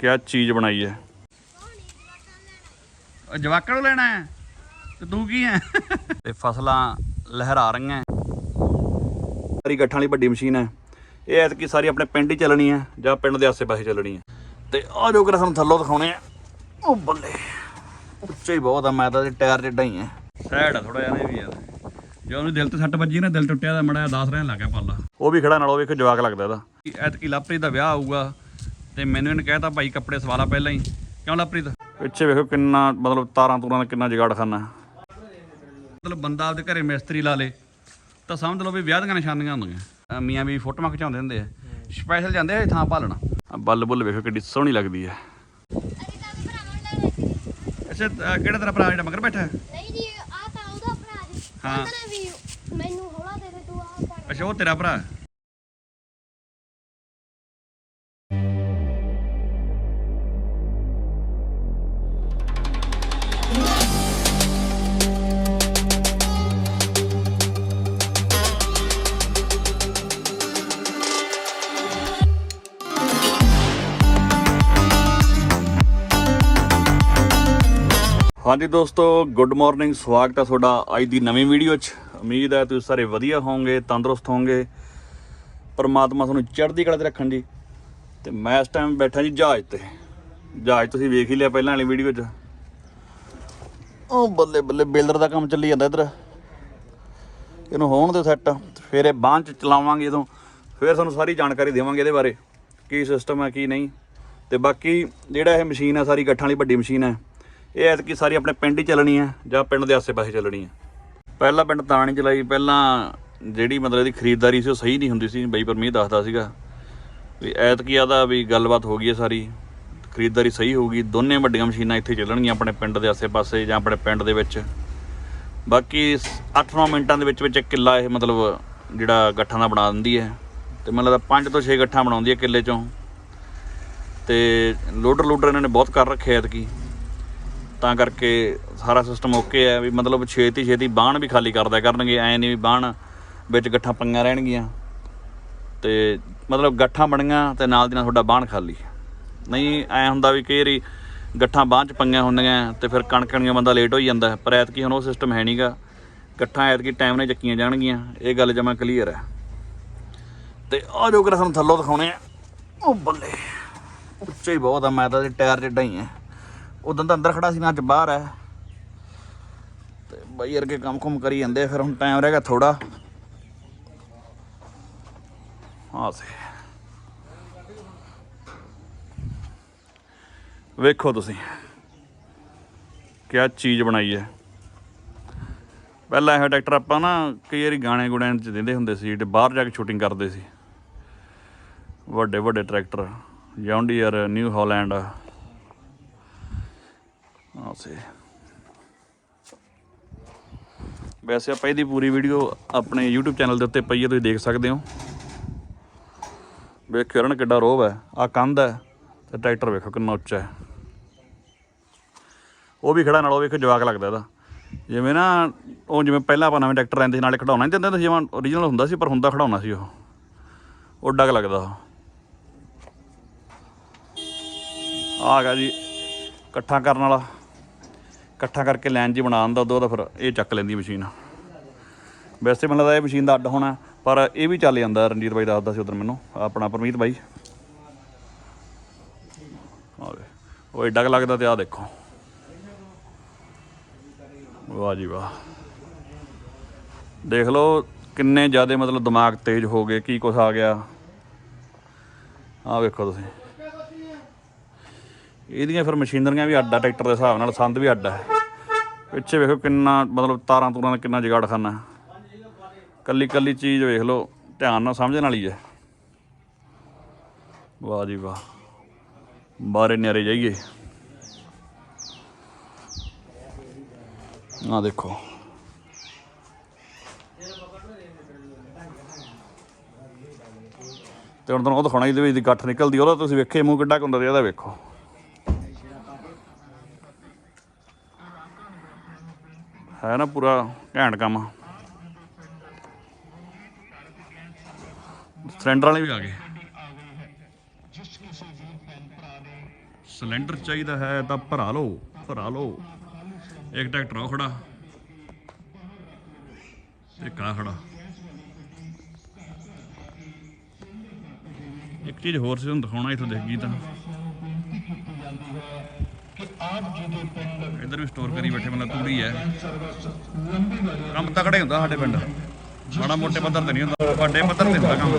ਕਿਆ ਚੀਜ਼ ਬਣਾਈ ਹੈ ਉਹ ਜਵਾਕਾਂ ਨੂੰ ਲੈਣਾ ਹੈ ਤੇ ਤੂੰ ਕੀ ਹੈ ਤੇ ਫਸਲਾਂ ਲਹਿਰਾ ਰਹੀਆਂ ਹੈ। ਸਾਰੀ ਗੱਠਾਂ ਵਾਲੀ ਵੱਡੀ ਮਸ਼ੀਨ ਹੈ ਇਹ ਐਤਕੀ ਸਾਰੀ ਆਪਣੇ ਪਿੰਡ ਹੀ ਚੱਲਣੀ ਹੈ ਜਾਂ ਪਿੰਡ ਦੇ ਆਸੇ-ਪਾਸੇ ਚੱਲਣੀ ਹੈ ਤੇ ਆ ਜੋ ਕਿ ਸਾਨੂੰ ਥੱਲੋਂ ਦਿਖਾਉਣੇ ਆ ਉਹ ਬੱਲੇ ਉੱਚਾ ਹੀ ਬਹੁਤ ਆ ਮੈਂ ਤਾਂ ਇਹਦੇ ਟਾਇਰ ਜਿੱਡਾ ਹੀ ਆ ਸੈਡ ਆ ਥੋੜਾ ਜਿਹਾ ਇਹ ਵੀ ਯਾਰ ਜੇ ਉਹਨੂੰ ਦਿਲ ਤੇ ਸੱਟ ਵੱਜੀ ਨਾ ਦਿਲ ਟੁੱਟਿਆ ਤਾਂ ਮੜਾ 10 ਰਹਿਣ ਲੱਗਾ ਪਾਲਾ ਉਹ ਵੀ ਖੜਾ ਨਾਲ ਉਹ ਵੇਖੋ ਜਵਾਕ ਲੱਗਦਾ ਇਹਦਾ। ਐਤਕੀ ਲਾਪਰੀਤ ਦਾ ਵਿਆਹ ਆਊਗਾ। ਤੇ ਮੈਨੂੰ ਇਹਨੇ ਕਹਿਤਾ ਭਾਈ ਕੱਪੜੇ ਸਵਾਲਾ ਪਹਿਲਾਂ ਹੀ। ਕਿਉਂ ਲਾਪਰੀਤ ਪਿੱਛੇ ਵੇਖੋ ਕਿੰਨਾ ਮਤਲਬ ਤਾਰਾਂ ਤੂਰਾਂ ਦਾ ਕਿੰਨਾ ਜਗਾੜ ਖਾਨਾ। ਮਤਲਬ ਬੰਦਾ ਆਪਦੇ ਘਰੇ ਮਿਸਤਰੀ ਲਾ ਲੇ ਤਾਂ ਸਮਝ ਲਓ ਵੀ ਵਿਆਹ ਦੀਆਂ ਨਿਸ਼ਾਨੀਆਂ ਹੁੰਦੀਆਂ। ਮੀਆਂ ਵੀ ਫੋਟੋਆਂ ਖਿਚਾਉਂਦੇ ਹੁੰਦੇ ਆ। ਸਪੈਸ਼ਲ ਜਾਂਦੇ ਆ ਥਾਂ ਭਾਲਣਾ। ਬੱਲ ਬੁੱਲ ਵੇਖੋ ਕਿੱਡੀ ਸੋਹਣੀ ਲੱਗਦੀ ਹੈ ਅੱਛਾ ਕਿਹੜਾ ਤੇਰਾ ਭਰਾ ਜਿਹੜਾ ਮਗਰ ਬੈਠਾ ਹੈ? ਨਹੀਂ ਜੀ ਆ ਤਾਂ ਉਹਦਾ ਭਰਾ ਜੀ। ਹਾਂ। ਮੈਨੂੰ ਹੌਲਾ ਦੇ ਦੇ ਤੂੰ ਆ ਅੱਛਾ ਉਹ ਤੇਰਾ ਭਰਾ ਹਾਂਜੀ ਦੋਸਤੋ ਗੁੱਡ ਮਾਰਨਿੰਗ ਸਵਾਗਤ ਹੈ ਤੁਹਾਡਾ ਅੱਜ ਦੀ ਨਵੀਂ ਵੀਡੀਓ 'ਚ। ਉਮੀਦ ਹੈ ਤੁਸੀਂ ਸਾਰੇ ਵਧੀਆ ਹੋਵੋਗੇ, ਤੰਦਰੁਸਤ ਹੋਵੋਗੇ। ਪਰਮਾਤਮਾ ਤੁਹਾਨੂੰ ਚੜ੍ਹਦੀ ਕਲਾ 'ਤੇ ਰੱਖਣ ਜੀ। ਤੇ ਮੈਂ ਇਸ ਟਾਈਮ ਬੈਠਾ ਜੀ ਜਹਾਜ਼ ਤੇ। ਜਹਾਜ਼ ਤੁਸੀਂ ਵੇਖ ਹੀ ਲਿਆ ਪਹਿਲਾਂ ਵਾਲੀ ਵੀਡੀਓ 'ਚ। ਉਹ ਬੱਲੇ ਬੱਲੇ ਬਿਲਡਰ ਦਾ ਕੰਮ ਚੱਲੀ ਜਾਂਦਾ ਇੱਧਰ। ਇਹਨੂੰ ਹੋਣ ਦੇ ਸੈੱਟ ਫਿਰ ਇਹ ਬਾਂਹ 'ਚ ਚਲਾਵਾਂਗੇ ਜਦੋਂ। ਫਿਰ ਤੁਹਾਨੂੰ ਸਾਰੀ ਜਾਣਕਾਰੀ ਦੇਵਾਂਗੇ ਇਹਦੇ ਬਾਰੇ। ਕੀ ਸਿਸਟਮ ਹੈ, ਕੀ ਨਹੀਂ। ਤੇ ਬਾਕੀ ਜਿਹੜਾ ਇਹ ਮਸ਼ੀਨ ਹੈ, ਸਾਰੀ ਗੱਠਾਂ ਵਾਲੀ ਵੱਡੀ ਮਸ਼ੀਨ ਹੈ। ਇਹ ਐਤਕੀ ਸਾਰੀ ਆਪਣੇ ਪਿੰਡ ਹੀ ਚੱਲਣੀ ਹੈ, ਜਾਂ ਪਿੰਡ ਦੇ ਆਸੇ-ਪਾਸੇ ਚੱਲਣੀ ਹੈ। ਪਹਿਲਾਂ ਪਿੰਡ ਤਾਂ ਨਹੀਂ ਚਲਾਈ, ਪਹਿਲਾਂ ਜਿਹੜੀ ਮਤਲਬ ਇਹਦੀ ਖਰੀਦਦਾਰੀ ਸੀ ਉਹ ਸਹੀ ਨਹੀਂ ਹੁੰਦੀ ਸੀ, ਬਈ ਪਰਮੀਤ ਦੱਸਦਾ ਸੀਗਾ। ਵੀ ਐਤਕੀ ਆਦਾ ਵੀ ਗੱਲਬਾਤ ਹੋ ਗਈ ਹੈ ਸਾਰੀ, ਖਰੀਦਦਾਰੀ ਸਹੀ ਹੋਊਗੀ, ਦੋਨੇ ਵੱਡੀਆਂ ਮਸ਼ੀਨਾਂ ਇੱਥੇ ਚੱਲਣਗੀਆਂ ਆਪਣੇ ਪਿੰਡ ਦੇ ਆਸੇ-ਪਾਸੇ ਜਾਂ ਆਪਣੇ ਪਿੰਡ ਦੇ ਵਿੱਚ। ਬਾਕੀ 8-9 ਮਿੰਟਾਂ ਦੇ ਵਿੱਚ ਵਿੱਚ ਇੱਕ ਕਿੱਲਾ ਇਹ ਮਤਲਬ ਜਿਹੜਾ ਗੱਠਾਂ ਦਾ ਬਣਾ ਦਿੰਦੀ ਹੈ। ਤੇ ਮੈਨੂੰ ਲੱਗਦਾ 5 ਤੋਂ 6 ਗੱਠਾਂ ਬਣਾਉਂਦੀ ਹੈ ਕਿੱਲੇ ਚੋਂ। ਤੇ ਲੋਡਰ ਲੋਡਰ ਇਹਨਾਂ ਨੇ ਬਹੁਤ ਕਰ ਰੱਖਿਆ ਐਤਕੀ। ਤਾਂ ਕਰਕੇ ਸਾਰਾ ਸਿਸਟਮ ਓਕੇ ਹੈ ਵੀ ਮਤਲਬ ਛੇਤੀ ਛੇਤੀ ਬਾਣ ਵੀ ਖਾਲੀ ਕਰਦਾ ਕਰਨਗੇ, ਐ ਨਹੀਂ ਵੀ ਬਾਣ ਵਿੱਚ ਗੱਠਾਂ ਪਈਆਂ ਰਹਿਣਗੀਆਂ। ਤੇ ਮਤਲਬ ਗੱਠਾਂ ਬਣੀਆਂ ਤੇ ਨਾਲ ਦੀ ਨਾਲ ਤੁਹਾਡਾ ਬਾਣ ਖਾਲੀ। ਨਹੀਂ, ਐ ਹੁੰਦਾ ਵੀ ਕਈ ਵਾਰੀ ਗੱਠਾਂ ਬਾਂਹ ਚ ਪੰਗੀਆਂ ਹੁੰਦੀਆਂ ਤੇ ਫਿਰ ਕਣਕਣੀਆਂ ਬੰਦਾ ਲੇਟ ਹੋਈ ਜਾਂਦਾ। ਪਰ ਐਤਕੀ ਹੁਣ ਉਹ ਸਿਸਟਮ ਹੈ ਨਹੀਂਗਾ ਗੱਠਾਂ ਐਤਕੀ ਟਾਈਮ ਨਾਲ ਚੱਕੀਆਂ ਜਾਣਗੀਆਂ। ਇਹ ਗੱਲ ਜਮਾ ਕਲੀਅਰ ਹੈ। ਤੇ ਆ ਜੋ ਕਿ ਸਾਨੂੰ ਥੱਲੋਂ ਦਿਖਾਉਣੇ ਆ, ਉਹ ਬੱਲੇ। ਉੱਚਾ ਹੀ ਬਹੁਤ ਆ, ਮੈਂ ਤਾਂ ਇਹਦੇ ਟਾਇਰ ਜਿੱਡਾ ਹੀ ਆ। ਉਦੋਂ ਤਾਂ ਅੰਦਰ ਖੜਾ ਸੀ ਨਾ ਅੱਜ ਬਾਹਰ ਹੈ ਤੇ ਬਾਈ ਅਰਗੇ ਕੰਮ ਕੁਮ ਕਰੀ ਜਾਂਦੇ ਫਿਰ ਹੁਣ ਟਾਈਮ ਰਹਿ ਗਿਆ ਥੋੜਾ ਹਾਂ ਸੇ। ਵੇਖੋ ਤੁਸੀਂ, ਕਿਆ ਚੀਜ਼ ਬਣਾਈ ਹੈ। ਪਹਿਲਾਂ ਇਹ ਟਰੈਕਟਰ ਆਪਾਂ ਨਾ ਕਈ ਵਾਰੀ ਗਾਣੇ ਗੁਣਿਆਂ 'ਚ ਦਿੰਦੇ ਹੁੰਦੇ ਸੀ, ਜਿਹੜੇ ਬਾਹਰ ਜਾ ਕੇ ਸ਼ੂਟਿੰਗ ਕਰਦੇ ਸੀ। ਵੱਡੇ ਵੱਡੇ ਟਰੈਕਟਰ, ਜੌਂਡੀਅਰ ਨਿਊ ਹਾਲੈਂਡ ਆ ਸੇ ਵੈਸੇ ਆਪਾਂ ਇਹਦੀ ਪੂਰੀ ਵੀਡੀਓ ਆਪਣੇ YouTube ਚੈਨਲ ਦੇ ਉੱਤੇ ਪਈ ਹੈ, ਤੁਸੀਂ ਦੇਖ ਸਕਦੇ ਹੋ। ਵੇਖਿਓ ਨਾ ਕਿੱਡਾ ਰੋਬ ਹੈ। ਆ ਕੰਧ ਹੈ ਤੇ ਟਰੈਕਟਰ ਵੇਖੋ ਕਿੰਨਾ ਉੱਚਾ ਹੈ। ਉਹ ਵੀ ਖੜਾ ਨਾਲ ਉਹ ਵੇਖੋ ਜਵਾਕ ਲੱਗਦਾ ਇਹਦਾ। ਜਿਵੇਂ ਨਾ, ਉਹ ਜਿਵੇਂ ਪਹਿਲਾਂ ਆਪਾਂ ਨਵੇਂ ਟਰੈਕਟਰ ਲੈਂਦੇ ਸੀ, ਨਾਲੇ ਖੜਾਉਣਾ ਨਹੀਂ ਦਿੰਦੇ ਸੀ, ਜਿਵੇਂ ਓਰੀਜਨਲ ਹੁੰਦਾ ਸੀ, ਪਰ ਹੁੰਦਾ ਖੜਾਉਣਾ ਸੀ ਉਹ। ਉਹ ਡੱਗ ਲੱਗਦਾ ਉਹ। ਆ ਗਿਆ ਜੀ, ਇਕੱਠਾ ਕਰਨ ਵਾਲਾ। ਇਕੱਠਾ ਕਰਕੇ ਲਾਈਨ ਜੀ ਬਣਾ ਦਿੰਦਾ ਉਦੋਂ ਦਾ ਫਿਰ ਇਹ ਚੱਕ ਲੈਂਦੀ ਮਸ਼ੀਨ। ਵੈਸੇ ਮੈਨੂੰ ਲੱਗਦਾ ਇਹ ਮਸ਼ੀਨ ਦਾ ਅੱਡ ਹੋਣਾ, ਪਰ ਇਹ ਵੀ ਚੱਲ ਜਾਂਦਾ, ਰਣਜੀਤ ਬਾਈ ਦੱਸਦਾ ਸੀ ਉਧਰ ਮੈਨੂੰ, ਆਪਣਾ ਪਰਮੀਤ ਬਾਈ। ਆਵੇ ਉਹ ਏਡਾ ਕੁ ਲੱਗਦਾ ਤੇ ਆ ਦੇਖੋ। ਵਾਹ ਜੀ ਵਾਹ। ਦੇਖ ਲਓ ਕਿੰਨੇ ਜ਼ਿਆਦਾ ਮਤਲਬ ਦਿਮਾਗ ਤੇਜ਼ ਹੋ ਗਏ, ਕੀ ਕੁਛ ਆ ਗਿਆ। ਆਹ ਵੇਖੋ ਤੁਸੀਂ। ਇਹਦੀਆਂ ਫਿਰ ਮਸ਼ੀਨਰੀਆਂ ਵੀ ਅੱਡਾ ਟਰੈਕਟਰ ਦੇ ਹਿਸਾਬ ਨਾਲ, ਸੰਦ ਵੀ ਅੱਡਾ ਹੈ ਪਿੱਛੇ ਵੇਖੋ ਕਿੰਨਾ, ਮਤਲਬ ਤਾਰਾਂ ਤੂਰਾਂ ਦਾ ਕਿੰਨਾ ਜਗਾੜ ਖਾਨਾ। ਕੱਲੀ ਕੱਲੀ ਚੀਜ਼ ਵੇਖ ਲਓ, ਧਿਆਨ ਨਾਲ ਸਮਝਣ ਵਾਲੀ ਹੈ ਵਾਹ ਜੀ ਵਾਹ। ਬਾਰੇ ਨਿਆਰੇ ਜਾਈਏ। ਆ ਦੇਖੋ। ਤੇ ਹੁਣ ਤੁਹਾਨੂੰ ਉਹ ਦਿਖਾਉਣਾ ਇਹਦੇ ਵਿੱਚ ਦੀ ਗੱਠ ਨਿਕਲਦੀ ਉਹਦਾ ਤੁਸੀਂ ਵੇਖੇ, ਮੂੰਹ ਕਿੱਡਾ ਕੁ ਹੁੰਦਾ ਤੇ ਇਹਦਾ ਵੇਖੋ। ਹੈ ਨਾ ਪੂਰਾ ਘੈਂਟ ਕੰਮ। ਸਿਲੰਡਰ ਵਾਲੇ ਵੀ ਆ ਗਏ। ਸਿਲੰਡਰ ਚਾਹੀਦਾ ਹੈ ਤਾਂ ਭਰਾ ਲਓ ਭਰਾ ਲਓ। ਇੱਕ ਟਰੈਕਟਰ ਉਹ ਖੜਾ। ਇੱਕ ਆ ਖੜਾ। ਇੱਕ ਚੀਜ਼ ਹੋਰ ਸੀ ਤੁਹਾਨੂੰ ਦਿਖਾਉਣਾ ਇੱਥੋਂ ਇਥੋਂ ਤਾਂ ਤਾਂ ਇੱਧਰ ਵੀ ਸਟੋਰ ਕਰੀ ਬੈਠੇ ਮਤਲਬ ਤੂੜੀ ਹੈ। ਕੰਮ ਤਕੜੇ ਹੁੰਦਾ ਸਾਡੇ ਪਿੰਡ। ਮਾੜਾ ਮੋਟੇ ਪੱਧਰ ਤੇ ਨਹੀਂ ਹੁੰਦਾ ਵੱਡੇ ਪੱਧਰ ਤੇ ਹੁੰਦਾ ਕੰਮ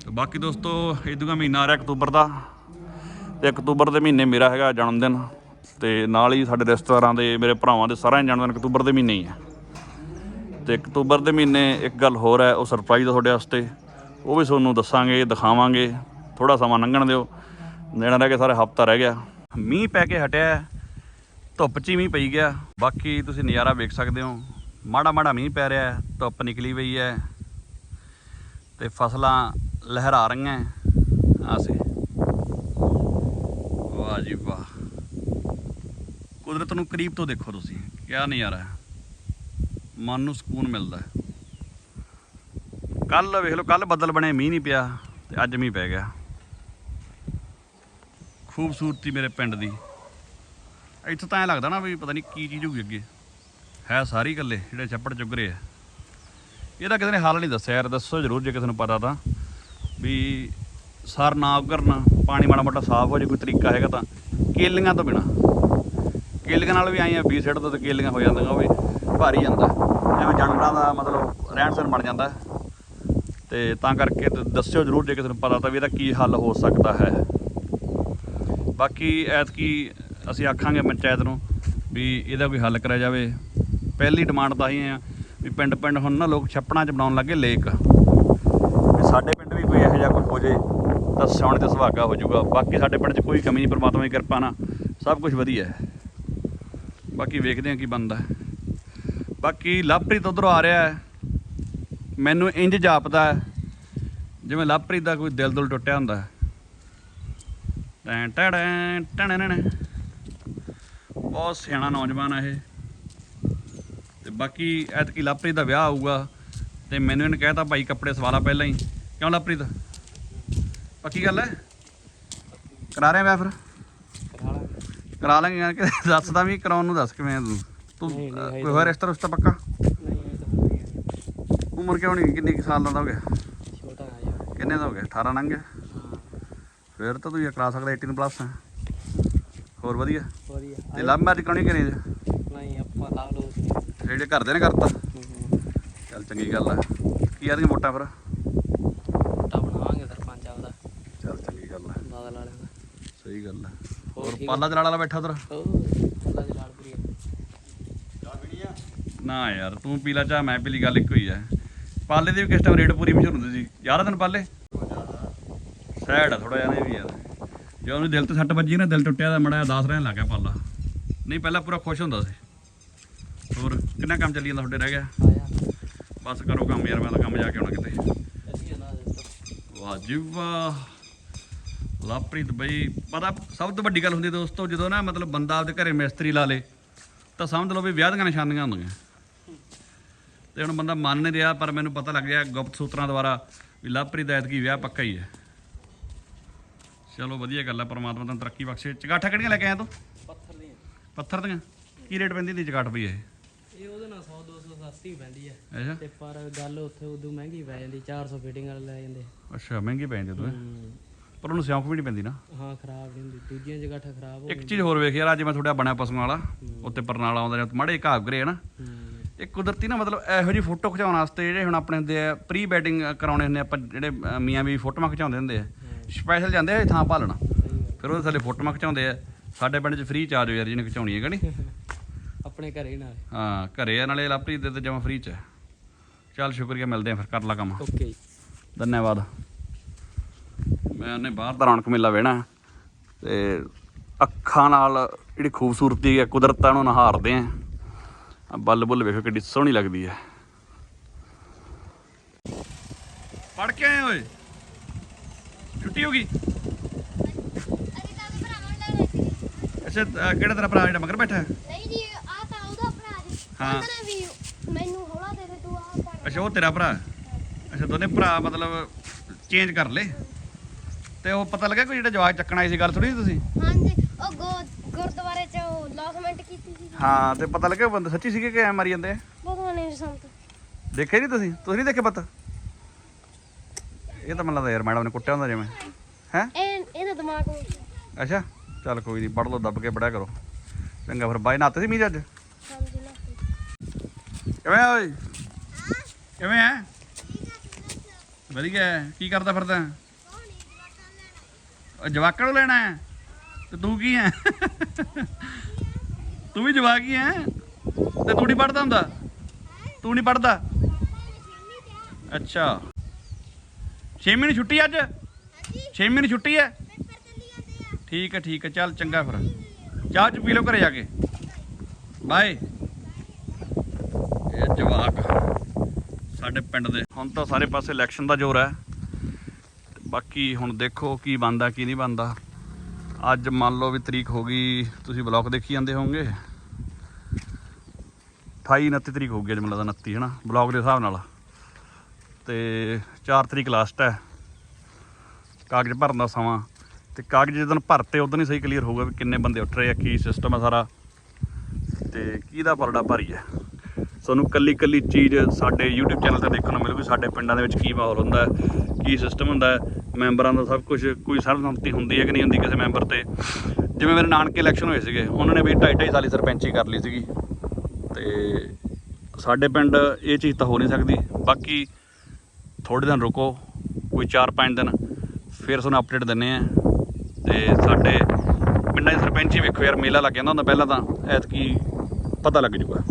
ਤੇ ਬਾਕੀ ਦੋਸਤੋ ਇਦੂਗਾ ਮਹੀਨਾ ਆ ਰਿਹਾ ਅਕਤੂਬਰ ਦਾ। ਤੇ ਅਕਤੂਬਰ ਦੇ ਮਹੀਨੇ ਮੇਰਾ ਹੈਗਾ ਜਨਮ ਦਿਨ ਤੇ ਨਾਲ ਹੀ ਸਾਡੇ ਰਿਸ਼ਤੇਦਾਰਾਂ ਦੇ ਮੇਰੇ ਭਰਾਵਾਂ ਦੇ ਸਾਰਿਆਂ ਦੇ ਜਨਮ ਦਿਨ ਅਕਤੂਬਰ ਦੇ ਮਹੀਨੇ ਹੀ ਹੈ ਤੇ ਅਕਤੂਬਰ ਦੇ ਮਹੀਨੇ ਇੱਕ ਗੱਲ ਹੋਰ ਹੈ ਉਹ ਸਰਪ੍ਰਾਈਜ਼ ਤੁਹਾਡੇ ਵਾਸਤੇ। ਉਹ ਵੀ ਤੁਹਾਨੂੰ ਦੱਸਾਂਗੇ ਦਿਖਾਵਾਂਗੇ। ਥੋੜਾ ਸਮਾਂ ਲੰਘਣ ਦਿਓ। ਨੇੜਾ ਰਹਿ ਗਿਆ ਸਾਰੇ ਹਫਤਾ ਰਹਿ ਗਿਆ। ਮੀਂਹ ਪੈ ਕੇ ਹਟਿਆ ਧੁੱਪ 'ਚ ਹੀ ਮੀਂਹ ਪਈ ਗਿਆ। ਬਾਕੀ ਤੁਸੀਂ ਨਜ਼ਾਰਾ ਵੇਖ ਸਕਦੇ ਹੋ, ਮਾੜਾ ਮਾੜਾ ਮੀਂਹ ਪੈ ਰਿਹਾ ਧੁੱਪ ਨਿਕਲੀ ਪਈ ਹੈ ਤੇ ਫਸਲਾਂ ਲਹਿਰਾ ਰਹੀਆਂ ਆਸੇ ਵਾਹ ਜੀ ਵਾਹ। ਕੁਦਰਤ ਨੂੰ ਕਰੀਬ ਤੋਂ ਦੇਖੋ ਤੁਸੀਂ, ਕਿਆ ਨਜ਼ਾਰਾ ਹੈ। ਮਨ ਨੂੰ ਸਕੂਨ ਮਿਲਦਾ ਹੈ। ਕੱਲ ਵੇਖ ਲਓ ਕੱਲ ਬੱਦਲ ਬਣੇ, ਮੀਂਹ ਨਹੀਂ ਪਿਆ ਤੇ ਅੱਜ ਮੀਂਹ ਪੈ ਗਿਆ। ਖੂਬਸੂਰਤੀ ਮੇਰੇ ਪਿੰਡ ਦੀ। ਇੱਥੇ ਤਾਂ ਐ ਲੱਗਦਾ ਨਾ ਵੀ ਪਤਾ ਨਹੀਂ ਕੀ ਚੀਜ਼ ਹੋਊਗੀ ਅੱਗੇ। ਹੈ ਸਾਰੀ ਇਕੱਲੇ, ਜਿਹੜੇ ਛੱਪੜ ਚੁੱਗ ਰਹੇ ਆ। ਇਹਦਾ ਕਿਸੇ ਨੇ ਹੱਲ ਨਹੀਂ ਦੱਸਿਆ ਯਾਰ, ਦੱਸੋ ਜ਼ਰੂਰ ਜੇ ਕਿਸੇ ਨੂੰ ਪਤਾ ਤਾਂ। ਵੀ ਸਰ ਨਾ ਉਗਰਨਾ, ਪਾਣੀ ਮਾੜਾ ਮੋਟਾ ਸਾਫ਼ ਹੋ ਜੇ, ਕੋਈ ਤਰੀਕਾ ਹੈਗਾ ਤਾਂ। ਕੇਲੀਆਂ ਤੋਂ ਬਿਨਾ। ਕੇਲੀਆਂ ਨਾਲ ਵੀ ਆਈਆਂ 20 ਸਿੱਟ ਤੋਂ ਤੇ ਕੇਲੀਆਂ ਹੋ ਜਾਂਦੀਆਂ, ਉਹ ਵੀ ਭਾਰੀ ਜਾਂਦਾ। ਐਵੇਂ ਜਾਨਵਰਾਂ ਦਾ ਮਤਲਬ ਰਹਿਣ ਸਹਿਣ ਬਣ ਜਾਂਦਾ। ਤੇ ਤਾਂ ਕਰਕੇ ਦੱਸਿਓ ਜ਼ਰੂਰ ਜੇ ਕਿਸੇ ਨੂੰ ਪਤਾ ਤਾਂ ਵੀ ਇਹਦਾ ਕੀ ਹੱਲ ਹੋ ਸਕਦਾ ਹੈ। ਬਾਕੀ ਐਤਕੀ ਅਸੀਂ ਆਖਾਂਗੇ ਪੰਚਾਇਤ ਨੂੰ ਵੀ ਇਹਦਾ ਕੋਈ ਹੱਲ ਕਰਿਆ ਜਾਵੇ। ਪਹਿਲੀ ਡਿਮਾਂਡ ਤਾਂ ਹੀ ਆ ਵੀ ਪਿੰਡ ਪਿੰਡ ਹੁਣ ਨਾ ਲੋਕ ਛੱਪੜਾਂ 'ਚ ਬਣਾਉਣ ਲੱਗੇ ਲੇਕ। ਵੀ ਸਾਡੇ ਪਿੰਡ ਵੀ ਕੋਈ ਇਹੋ ਜਿਹਾ ਕੁਝ ਹੋ ਜੇ ਤਾਂ ਸਿਆਣੇ ਤੇ ਸੁਹਾਗਾ ਹੋ ਜਾਊਗਾ। ਬਾਕੀ ਸਾਡੇ ਪਿੰਡ 'ਚ ਕੋਈ ਕਮੀ ਨਹੀਂ ਪਰਮਾਤਮਾ ਦੀ ਕਿਰਪਾ ਨਾਲ ਸਭ ਕੁਝ ਵਧੀਆ ਹੈ। ਬਾਕੀ ਵੇਖਦੇ ਹਾਂ ਕੀ ਬਣਦਾ ਬਾਕੀ ਲਵਪ੍ਰੀਤ ਉਧਰੋਂ ਆ ਰਿਹਾ ਹੈ। ਮੈਨੂੰ ਇੰਜ ਜਾਪਦਾ ਜਿਵੇਂ ਲਵਪ੍ਰੀਤ ਦਾ ਕੋਈ ਦਿਲ ਦੁਲ ਟੁੱਟਿਆ ਹੁੰਦਾ ਟੈਂ ਟੜੈਂ ਟਣਨਣ ਬਹੁਤ ਸਿਆਣਾ ਨੌਜਵਾਨ ਆ ਇਹ। ਤੇ ਬਾਕੀ ਐਤਕੀ ਲਵਪ੍ਰੀਤ ਦਾ ਵਿਆਹ ਆਊਗਾ ਤੇ ਮੈਨੂੰ ਇਹਨੇ ਕਹਿਤਾ ਭਾਈ ਕੱਪੜੇ ਸਵਾਲਾ ਪਹਿਲਾਂ ਹੀ। ਕਿਉਂ ਲਵਪ੍ਰੀਤ? ਪੱਕੀ ਗੱਲ ਹੈ? ਕਰਾ ਰਿਹਾ ਵਿਆਹ ਫਿਰ? ਕਰਾ ਲਾਂਗੇ ਯਾਰ ਕਿ ਦੱਸਦਾ ਵੀ ਕਰਾਉਣ ਨੂੰ ਦੱਸ ਕਿਵੇਂ ਆ ਤੂੰ? ਤੂੰ ਕੋਈ ਹੋਰ ਰਿਸ਼ਤਾ ਰੁਸ਼ਤਾ ਪੱਕਾ? ਹੋ ਉਮਰ ਕਿਉਂ ਨਹੀਂ ਕਿੰਨੀ ਕੁ ਸਾਲ ਦਾ ਹੋ ਗਿਆ? ਛੋਟਾ ਆ ਯਾਰ। ਕਿੰਨੇ ਦਾ ਹੋ ਗਿਆ? 18 ਲੰਘ ਗਿਆ? ਹਾਂ ਫਿਰ ਤਾਂ ਤੂੰ ਇਹ ਕਰਾ ਸਕਦਾ 18 ਪਲੱਸ ਹੋਰ ਵਧੀਆ? ਵਧੀਆ। ਤੇ ਲਵ ਮੈਰਿਜ ਕਰਾਉਣੀ ਕਿ ਨਹੀਂ? ਨਹੀਂ ਆਪਾਂ ਲਾ ਲੋ ਜਿਹੜੇ ਘਰਦੇ ਨੇ ਕਰਤਾ। ਚੱਲ ਚੰਗੀ ਗੱਲ ਆ। ਕੀ ਆਦੀਆਂ ਵੋਟਾਂ ਫਿਰ? ਟਾ ਬਣਾਵਾਂਗੇ ਸਰਪੰਚ ਆਪਦਾ। ਚੱਲ ਚੰਗੀ ਗੱਲ ਆ। ਬਾਦਲ ਵਾਲਿਆਂ ਦਾ ਸਹੀ ਗੱਲ ਆ। ਹੋਰ ਪਾਲਾ ਜਲਾਲ ਵਾਲਾ ਬੈਠਾ ਉਧਰ। ਉਹ ਅੱਲਾ ਦੀ ਲਾਲਪੁਰੀ ਨਾ ਯਾਰ ਤੂੰ ਪੀਲਾ ਚਾਹ ਮੈਂ ਪੀਲੀ ਗੱਲ ਇੱਕੋ ਹੀ ਆ। ਪਾਲੇ ਦੀ ਵੀ ਕਿਸ ਟਾਈਮ ਰੇਟ ਪੂਰੀ ਮਸ਼ਹੂਰ ਹੁੰਦੀ ਸੀ? ਯਾਰਾਂ ਦਿਨ ਪਾਲੇ? ਸੈਡ ਆ ਥੋੜਾ ਜਿਹਾ ਇਹ ਵੀ ਯਾਰ ਜੇ ਉਹਨੂੰ ਦਿਲ ਤੇ ਸੱਟ ਵੱਜੀ ਨਾ, ਦਿਲ ਟੁੱਟਿਆ ਤਾਂ ਮੜਾ ਦਾਸ ਰਹਿਣ ਲੱਗ ਗਿਆ ਪਾਲਾ। ਨਹੀਂ, ਪਹਿਲਾਂ ਪੂਰਾ ਖੁਸ਼ ਹੁੰਦਾ ਸੀ। ਹੋਰ, ਕਿੰਨਾ ਕੰਮ ਚੱਲੀ ਜਾਂਦਾ ਤੁਹਾਡੇ ਰਹਿ ਗਿਆ? ਬਸ ਕਰੋ ਕੰਮ ਯਾਰ, ਮੈਂ ਤਾਂ ਕੰਮ ਜਾ ਕੇ ਆਉਣਾ ਕਿਤੇ। ਅਸੀਂ ਵਾਹ ਜੀ ਵਾਹ। ਲਾਪ੍ਰੀਤ ਬਈ, ਪਤਾ ਸਭ ਤੋਂ ਵੱਡੀ ਗੱਲ ਹੁੰਦੀ ਦੋਸਤੋ, ਜਦੋਂ ਨਾ ਮਤਲਬ ਬੰਦਾ ਆਪਦੇ ਘਰੇ ਮਿਸਤਰੀ ਲਾ ਲੇ, ਤਾਂ ਸਮਝ ਲਓ ਵੀ ਵਿਆਹ ਦੀਆਂ ਨਿਸ਼ਾਨੀਆਂ ਹੁੰਦੀਆਂ। ਤੇ ਹੁਣ ਬੰਦਾ ਮੰਨ ਨਹੀਂ ਰਿਹਾ, ਪਰ ਮੈਨੂੰ ਪਤਾ ਲੱਗ ਗਿਆ ਗੁਪਤ ਸੂਤਰਾਂ ਦੁਆਰਾ ਵੀ ਲਾਪ੍ਰੀਤ ਐਤਕੀ ਵਿਆਹ ਪੱਕਾ ਹੀ ਹੈ। ਚਲੋ ਵਧੀਆ ਗੱਲ ਹੈ ਪਰਮਾਤਮਾ ਤੁਹਾਨੂੰ ਤਰੱਕੀ ਬਖਸ਼ੇ। ਚਗਾਠਾ ਕਿਹੜੀਆਂ ਲੈ ਕੇ ਆਇਆ ਤੂੰ? ਪੱਥਰ ਦੀਆਂ। ਪੱਥਰ ਦੀਆਂ? ਕੀ ਰੇਟ ਪੈਂਦੀ ਦੀ ਚਗਾਠ ਪਈ ਇਹ? ਇਹ ਉਹਦੇ ਨਾਲ 100 200 ਸਸਤੀ ਪੈਂਦੀ ਅੱਛਾ। ਤੇ ਪਰ ਗੱਲ ਉੱਥੇ ਉਦੋਂ ਮਹਿੰਗੀ ਪੈ ਜਾਂਦੀ 400 ਫਿਟਿੰਗ ਵਾਲੇ ਲੈ ਜਾਂਦੇ। ਅੱਛਾ ਮਹਿੰਗੀ ਪੈ ਜਾਂਦੀ ਤੂੰ। ਪਰ ਉਹਨੂੰ ਸਿਉਂਕ ਵੀ ਨਹੀਂ ਪੈਂਦੀ ਨਾ। ਹਾਂ ਖਰਾਬ ਨਹੀਂ ਹੁੰਦੀ। ਦੂਜੀਆਂ ਜਗ੍ਹਾ ਖਰਾਬ ਹੋ ਇੱਕ ਚੀਜ਼ ਹੋਰ ਵੇਖ ਯਾਰ ਅੱਜ ਮੈਂ ਤੁਹਾਡਾ ਬਣਿਆ ਪਸ਼ੂਆਂ ਵਾਲਾ ਉੱਤੇ ਪਰਨਾਲਾ ਆਉਂਦਾ ਜਾਂ ਮਾੜੇ ਘਾਹ ਗਰੇ ਹੈ ਨਾ ਹੂੰ। ਇਹ ਕੁਦਰਤੀ ਨਾ ਮਤਲਬ ਇਹੋ ਜਿਹੀ ਫੋਟੋ ਖਿਚਾਉਣ ਵਾਸਤੇ ਜਿਹੜੇ ਹੁਣ ਆਪਣੇ ਹੁੰਦੇ ਆ ਪ੍ਰੀ ਵੈਡਿੰਗ ਕਰਾਉਣੇ ਹੁੰਦੇ ਆ ਆਪਾਂ ਜਿਹੜੇ ਅਹ, ਮੀਆਂ ਵੀ ਫੋਟੋਆਂ ਖਿਚਾਉਂਦੇ ਹੁੰਦੇ ਆ ਸਪੈਸ਼ਲ ਜਾਂਦੇ ਆ ਇਹ ਥਾਂ ਭਾਲਣਾ। ਫਿਰ ਉਹਦੇ ਥੱਲੇ ਫੋਟੋਆਂ ਖਿਚਾਉਂਦੇ ਆ। ਸਾਡੇ ਪਿੰਡ 'ਚ ਫ੍ਰੀ ਚਾਰਜ ਯਾਰ ਜਿਹਨੇ ਖਿਚਾਉਣੀ ਹੈ ਕਿ ਨਹੀਂ? ਆਪਣੇ ਘਰੇ ਨਾਲ। ਹਾਂ ਘਰੇ ਆ ਨਾਲੇ ਲਾਪਰੀ ਦੇ ਤੇ ਜਮਾ ਫ੍ਰੀ 'ਚ ਹੈ। ਚੱਲ ਸ਼ੁਕਰੀਆ ਮਿਲਦੇ ਆ ਫਿਰ ਕਰ ਲਾ ਕੰਮ। ਓਕੇ ਧੰਨਵਾਦ। ਮੈਂ ਉਹਨੇ ਬਾਹਰ ਦਾ ਰੌਣਕ ਮੇਲਾ ਵੇਣਾ ਤੇ ਅੱਖਾਂ ਨਾਲ ਜਿਹੜੀ ਖੂਬਸੂਰਤੀ ਹੈ ਕੁਦਰਤਾਂ ਨੂੰ ਨਹਾਰਦੇ ਆ ਬੱਲ ਬੁੱਲ ਵੇਖੋ ਕਿੱਡੀ ਸੋਹਣੀ ਲੱਗਦੀ ਹੈ। ਪੜ ਕੇ ਆਏ ਓਏ। ਛੁੱਟੀ ਹੋ ਗਈ? ਨੂੰ ਅੱਛਾ ਅਹ ਕਿਹੜਾ ਤੇਰਾ ਭਰਾ ਜਿਹੜਾ ਮਗਰ ਬੈਠਾ? ਹੈ? ਨਹੀਂ ਜੀ ਆ ਤਾਂ ਉਹਦਾ ਭਰਾ ਜੀ। ਹਾਂ। ਵੀ ਮੈਨੂੰ ਹੌਲਾ ਦੇ ਦੇ ਤੂੰ ਆ ਅੱਛਾ ਉਹ ਤੇਰਾ ਭਰਾ? ਅੱਛਾ ਦੋਨੇ ਭਰਾ ਮਤਲਬ ਚੇਂਜ ਕਰ ਲੈ ਤੇ ਉਹ ਪਤਾ ਲੱਗਾ ਕੋਈ ਜਿਹੜਾ ਜਵਾਕ ਚੱਕਣ ਆਈ ਸੀ ਗੱਲ ਥੋੜੀ ਤੁਸੀਂ? ਹਾਂਜੀ ਉਹ ਗੁ- ਗੁਰਦੁਆਰੇ ਚ ਉਹ ਲੌਸਮੈਂਟ ਕੀਤੀ ਸੀ। ਹਾਂ ਤੇ ਪਤਾ ਲੱਗਾ ਬੰਦੇ ਸੱਚੀ ਸੀਗੇ ਕਿ ਐ ਮਾਰੀ ਜਾਂਦੇ ਆ? ਬਹੁਤ ਨਹੀਂ ਸੰਤ। ਦੇਖਿਆ ਨਹੀਂ ਤੁਸੀਂ? ਤੁਸੀਂ ਨਹੀਂ ਦੇਖੇ ਪਤਾ? ਇਹ ਤਾਂ ਮੈਨੂੰ ਲੱਗਦਾ ਯਾਰ ਮੈਡਮ ਨੇ ਕੁੱਟਿਆ ਹੁੰਦਾ ਜਿਵੇਂ। ਹੈ? ਇਹ ਇਹਦਾ ਦਿਮਾਗ ਉਹ ਅੱਛਾ ਚੱਲ ਕੋਈ ਨਹੀਂ ਪੜ ਲਓ ਦੱਬ ਕੇ ਪੜਿਆ ਕਰੋ। ਚੰਗਾ ਫਿਰ ਬਾਈ ਨਾਤੇ ਸੀ ਮੀਂਹ 'ਚ ਅੱਜ? ਹਾਂਜੀ ਨਾ ਕਿਵੇਂ ਆ ਓਏ? ਕਿਵੇਂ ਆ ਵਧੀਆ ਹੈ। ਕੀ ਕਰਦਾ ਫਿਰਦਾ? ਉਹ ਜਵਾਕਾਂ ਨੂੰ ਲੈਣਾ ਹੈ ਤੇ ਤੂੰ ਕੀ ਹੈ ਤੂੰ ਵੀ ਜਵਾਕ ਹੀ ਹੈ ਤੇ ਤੂੰ ਨਹੀਂ ਪੜਦਾ ਹੁੰਦਾ? ਤੂੰ ਨਹੀਂ ਪੜਦਾ ਅੱਛਾ। 6 ਮਹੀਨੇ ਛੁੱਟੀ ਅੱਜ? 6 ਮਹੀਨੇ ਛੁੱਟੀ ਹੈ? ਠੀਕ ਹੈ ਠੀਕ ਹੈ ਚੱਲ ਚੰਗਾ ਫਿਰ। ਚਾਹ ਚ ਪੀ ਲਓ ਘਰੇ ਜਾ ਕੇ। ਬਾਏ। ਇਹ ਜਵਾਕ ਸਾਡੇ ਪਿੰਡ ਦੇ। ਹੁਣ ਤਾਂ ਸਾਰੇ ਪਾਸੇ ਇਲੈਕਸ਼ਨ ਦਾ ਜ਼ੋਰ ਹੈ। ਬਾਕੀ ਹੁਣ ਦੇਖੋ ਕੀ ਬੰਦਾ ਕੀ ਨਹੀਂ ਬੰਦਾ ਅੱਜ ਮੰਨ ਲਓ ਵੀ ਤਰੀਕ ਹੋ ਗਈ ਤੁਸੀਂ ਬਲੌਗ ਦੇਖੀ ਜਾਂਦੇ ਹੋਵੋਗੇ। 28 29 ਤਰੀਕ ਹੋ ਗਈ ਅੱਜ ਮੈਨੂੰ ਲੱਗਦਾ 29 ਹੈ ਨਾ? ਬਲੌਗ ਦੇ ਹਿਸਾਬ ਨਾਲ। ਤੇ 4 ਤਰੀਕ ਲਾਸਟ ਹੈ। ਕਾਗਜ਼ ਭਰਨ ਦਾ ਸਮਾਂ। ਤੇ ਕਾਗਜ਼ ਜਦੋਂ ਭਰਤੇ, ਉਦੋਂ ਹੀ ਸਹੀ ਕਲੀਅਰ ਹੋਊਗਾ ਵੀ ਕਿੰਨੇ ਬੰਦੇ ਉੱਠ ਰਹੇ ਆ, ਕੀ ਸਿਸਟਮ ਹੈ ਸਾਰਾ। ਤੇ ਕਿਹਦਾ ਪਰੜਾ ਭਾਰੀ ਹੈ। ਤੁਹਾਨੂੰ ਕੱਲੀ ਕੱਲੀ ਚੀਜ਼ ਸਾਡੇ YouTube ਚੈਨਲ ਤੇ ਦੇਖਣ ਨੂੰ ਮਿਲੂਗੀ, ਸਾਡੇ ਪਿੰਡਾਂ ਦੇ ਵਿੱਚ ਕੀ ਮਾਹੌਲ ਹੁੰਦਾ ਹੈ, ਕੀ ਸਿਸਟਮ ਹੁੰਦਾ ਹੈ। ਮੈਂਬਰਾਂ ਦਾ ਸਭ ਕੁਝ ਕੋਈ ਸਰਬਸੰਮਤੀ ਹੁੰਦੀ ਹੈ ਕਿ ਨਹੀਂ ਹੁੰਦੀ ਕਿਸੇ ਮੈਂਬਰ ਤੇ। ਜਿਵੇਂ ਮੇਰੇ ਨਾਨਕੇ ਇਲੈਕਸ਼ਨ ਹੋਏ ਸੀਗੇ, ਉਹਨਾਂ ਨੇ ਵੀ ਢਾਈ ਢਾਈ ਸਾਲੀ ਸਰਪੰਚੀ ਕਰ ਲਈ ਸੀਗੀ। ਤੇ ਸਾਡੇ ਪਿੰਡ ਇਹ ਚੀਜ਼ ਤਾਂ ਹੋ ਨਹੀਂ ਸਕਦੀ। ਬਾਕੀ ਥੋੜੇ ਦਿਨ ਰੁਕੋ, ਕੋਈ 4-5 ਦਿਨ, ਫਿਰ ਤੁਹਾਨੂੰ ਅਪਡੇਟ ਦਿੰਨੇ ਆ। ਤੇ ਸਾਡੇ ਪਿੰਡਾਂ ਦੇ ਸਰਪੰਚ ਹੀ ਵੇਖੋ ਯਾਰ, ਮੇਲਾ ਲੱਗ ਜਾਂਦਾ ਹੁੰਦਾ ਪਹਿਲਾਂ ਤਾਂ, ਐਤਕੀ ਪਤਾ ਲੱਗ ਜੂਗਾ।